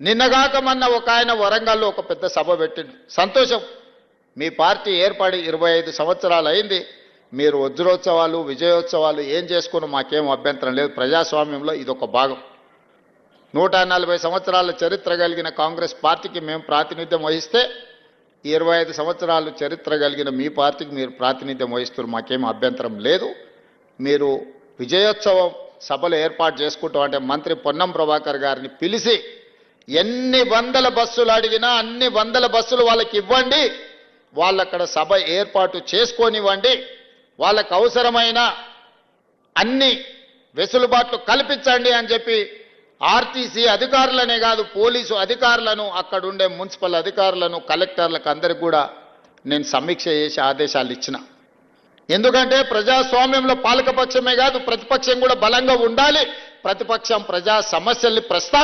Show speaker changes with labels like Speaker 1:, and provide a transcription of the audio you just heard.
Speaker 1: నిన్నగాక మొన్న ఒక ఆయన వరంగల్లో ఒక పెద్ద సభ పెట్టిండు. సంతోషం. మీ పార్టీ ఏర్పడి ఇరవై ఐదు సంవత్సరాలు అయింది. మీరు వజ్రోత్సవాలు విజయోత్సవాలు ఏం చేసుకుని మాకేం అభ్యంతరం లేదు. ప్రజాస్వామ్యంలో ఇదొక భాగం. నూట నలభై సంవత్సరాల చరిత్ర కలిగిన కాంగ్రెస్ పార్టీకి మేము ప్రాతినిధ్యం వహిస్తే ఇరవై ఐదు సంవత్సరాలు చరిత్ర కలిగిన మీ పార్టీకి మీరు ప్రాతినిధ్యం వహిస్తున్నారు. మాకేం అభ్యంతరం లేదు. మీరు విజయోత్సవం సభలు ఏర్పాటు చేసుకుంటాం అంటే మంత్రి పొన్నం ప్రభాకర్ గారిని పిలిచి ఎన్ని వందల బస్సులు అడిగినా అన్ని వందల బస్సులు వాళ్ళకి ఇవ్వండి. వాళ్ళక్కడ సభ ఏర్పాటు చేసుకోనివ్వండి. వాళ్ళకు అవసరమైన అన్ని వెసులుబాట్లు కల్పించండి అని చెప్పి ఆర్టీసీ అధికారులనే కాదు పోలీసు అధికారులను అక్కడుండే మున్సిపల్ అధికారులను కలెక్టర్లకు అందరికి కూడా నేను సమీక్ష చేసి ఆదేశాలు ఇచ్చిన. ఎందుకంటే ప్రజాస్వామ్యంలో పాలకపక్షమే కాదు ప్రతిపక్షం కూడా బలంగా ఉండాలి. ప్రతిపక్షం ప్రజా సమస్యల్ని ప్రస్తావి